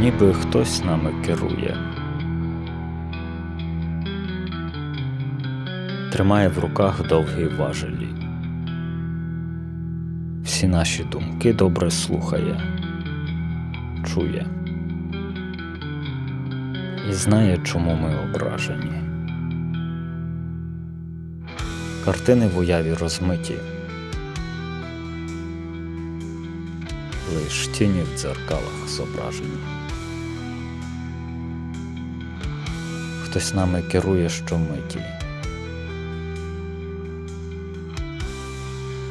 ніби хтось нами керує. Тримає в руках довгі важелі. Всі наші думки добре слухає, чує і знає, чому ми ображені. Картини в уяві розмиті. Лиш тіні в дзеркалах зображені. Хтось нами керує щомиті.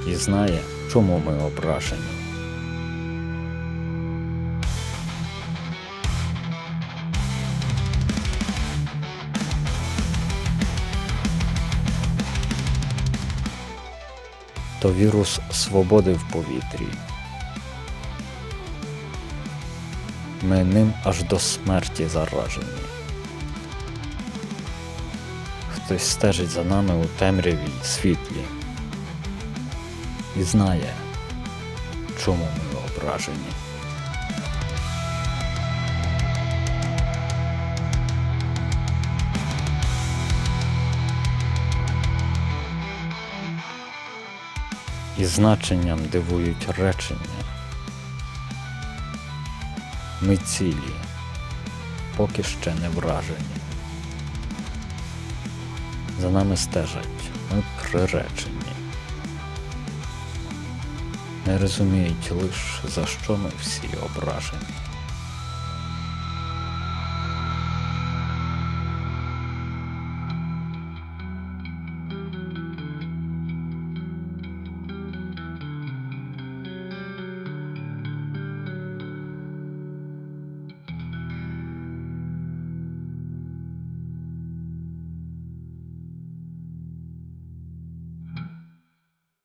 І знає, чому ми ображені. То вірус свободи в повітрі. Ми ним аж до смерті заражені. Хтось стежить за нами у темряві світлі і знає, чому ми ображені. І значенням дивують речення. Ми цілі, поки ще не вражені. За нами стежать, ми приречені. Не розуміють лиш, за що ми всі ображені.